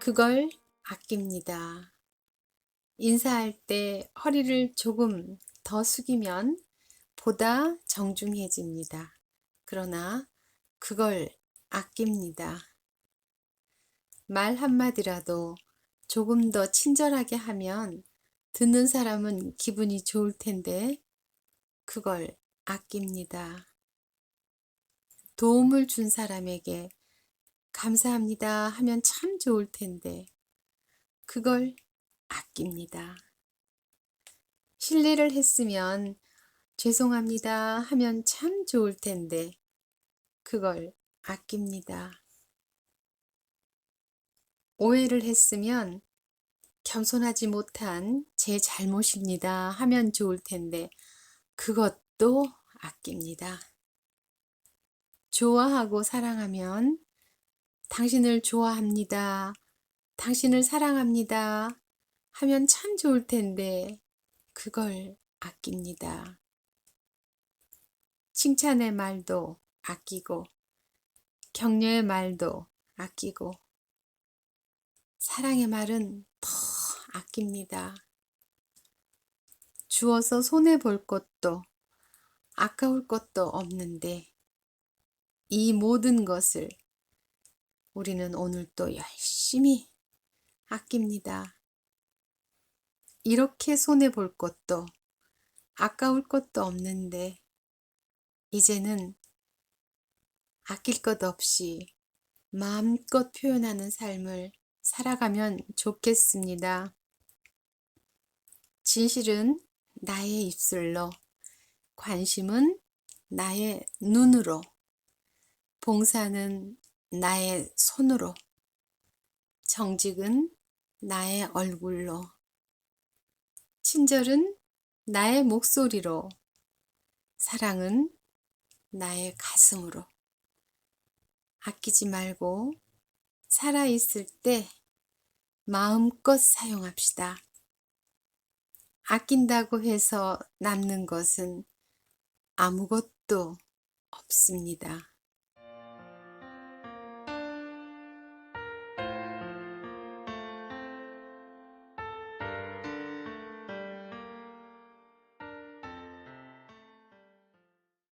그걸 아낍니다. 인사할 때 허리를 조금 더 숙이면 보다 정중해집니다. 그러나 그걸 아낍니다. 말 한마디라도 조금 더 친절하게 하면 듣는 사람은 기분이 좋을 텐데 그걸 아낍니다. 도움을 준 사람에게 감사합니다 하면 참 좋을 텐데 그걸 아낍니다. 실례를 했으면 죄송합니다 하면 참 좋을 텐데 그걸 아낍니다. 오해를 했으면 겸손하지 못한 제 잘못입니다 하면 좋을 텐데 그것도 아낍니다. 좋아하고 사랑하면 당신을 좋아합니다. 당신을 사랑합니다. 하면 참 좋을 텐데 그걸 아낍니다. 칭찬의 말도 아끼고 격려의 말도 아끼고 사랑의 말은 더 아낍니다. 주어서 손해 볼 것도 아까울 것도 없는데 이 모든 것을 우리는 오늘 또 열심히 아낍니다. 이렇게 손해 볼 것도 아까울 것도 없는데 이제는 아낄 것 없이 마음껏 표현하는 삶을 살아가면 좋겠습니다. 진실은 나의 입술로, 관심은 나의 눈으로, 봉사는 나의 손으로, 정직은 나의 얼굴로, 친절은 나의 목소리로, 사랑은 나의 가슴으로. 아끼지 말고 살아있을 때 마음껏 사용합시다. 아낀다고 해서 남는 것은 아무것도 없습니다.